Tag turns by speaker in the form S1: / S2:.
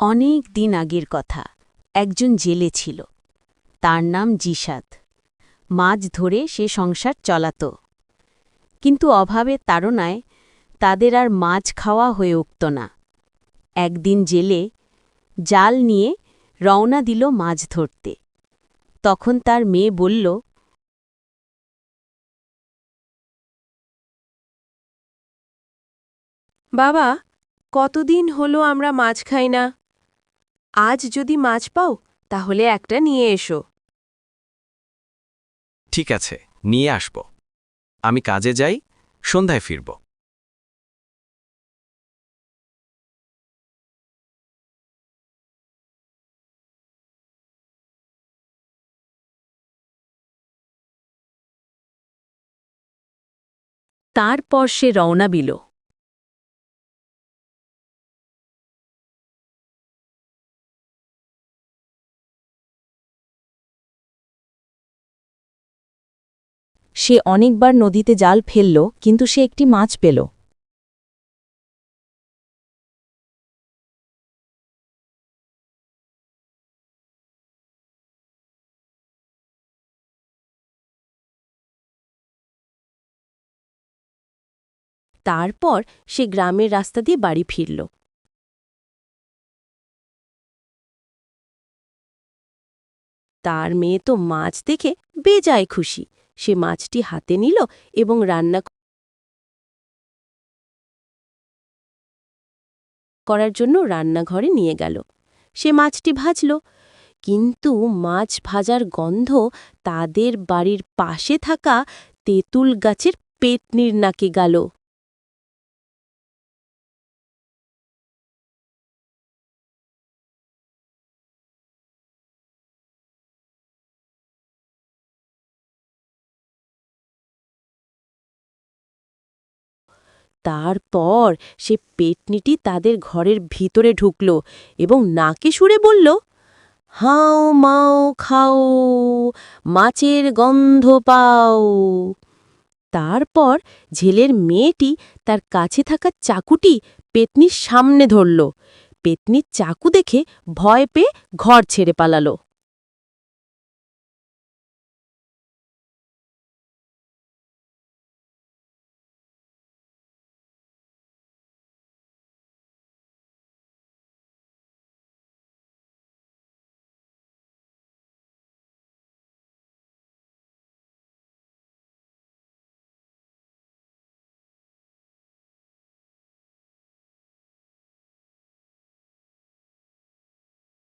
S1: অনেক দিন আগের কথা। একজন জেলে ছিল। তার নাম জিসাদ মাছ ধরে সে সংসার চলাত। কিন্তু অভাবে তাড়নায় তাদের আর মাছ খাওয়া হয়ে উঠত না। একদিন জেলে জাল নিয়ে রওনা দিল মাছ ধরতে। তখন তার মেয়ে বলল,
S2: বাবা, কতদিন হলো আমরা মাছ খাই না? আজ যদি মাছ পাও তাহলে একটা নিয়ে এসো।
S3: ঠিক আছে নিয়ে আসব। আমি কাজে যাই সন্ধ্যায় ফিরব।
S1: তারপর সে রওনা দিল। সে অনেকবার নদীতে জাল ফেলল, কিন্তু সে একটি মাছ পেল। তারপর সে গ্রামের রাস্তা দিয়ে বাড়ি ফিরল। তার মেয়ে তো মাছ দেখে বেজায় খুশি। সে মাছটি হাতে নিল এবং রান্না করার জন্য রান্নাঘরে নিয়ে গেল। সে মাছটি ভাজল। কিন্তু মাছ ভাজার গন্ধ তাদের বাড়ির পাশে থাকা তেঁতুল গাছের পেটনির নাকে গেল। তারপর সে পেটনিটি তাদের ঘরের ভিতরে ঢুকল এবং নাকে সুরে বলল, হাও মাও, খাও, মাছের গন্ধ পাও। তারপর ঝেলের মেয়েটি তার কাছে থাকা চাকুটি পেতনির সামনে ধরল। পেতনির চাকু দেখে ভয় পেয়ে ঘর ছেড়ে পালালো।